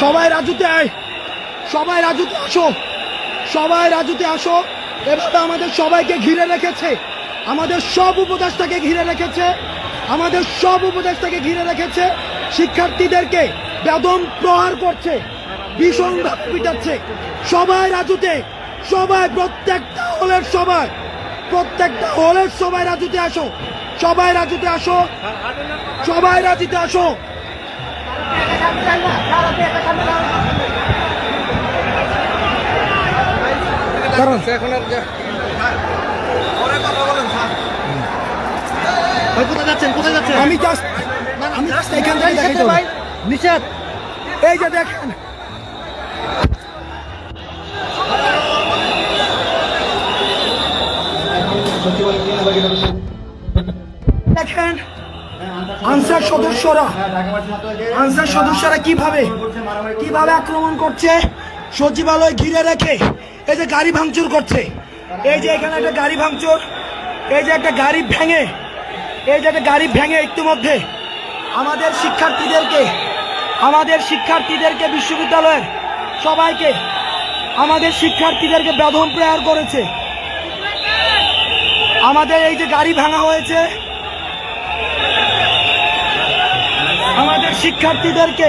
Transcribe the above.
সবাই রাজুতে আয়। সবাই রাজুতে আসো। সবাই রাজুতে আসো। এভাবে আমাদের সবাইকে ঘিরে রেখেছে। আমাদের সব উপদেশটাকে ঘিরে রেখেছে। আমাদের সব উপদেশটাকে ঘিরে রেখেছে। শিক্ষার্থীদেরকে বেদম প্রহার করছে। ভীষণভাবে পিটাচ্ছে। সবাই রাজুতে। সবাই, প্রত্যেকটা হলের সবাই। প্রত্যেকটা হলের সবাই রাজুতে আসো। সবাই রাজুতে আসো। সবাই রাজুতে আসো। কারণ এখন আর কোথায় যাচ্ছেন? কোথায় যাচ্ছেন? আমি জাস্ট আমি এখান থেকে দেখাইতে ভাই। নিষেধ। এই যে দেখেন। দেখেন আনসার সদস্যরা আনসার সদস্যরা কীভাবে কীভাবে আক্রমণ করছে? সচিবালয় ঘিরে রেখে এই যে গাড়ি ভাঙচুর করছে, এই যে এখানে একটা গাড়ি ভাঙচুর, এই যে একটা গাড়ি ভেঙে, এই যে একটা গাড়ি ভেঙে ইতিমধ্যে আমাদের শিক্ষার্থীদেরকে আমাদের শিক্ষার্থীদেরকে বিশ্ববিদ্যালয়ের সবাইকে, আমাদের শিক্ষার্থীদেরকে বেদম প্রেয়ার করেছে। আমাদের এই যে গাড়ি ভাঙা হয়েছে আমাদের শিক্ষার্থীদেরকে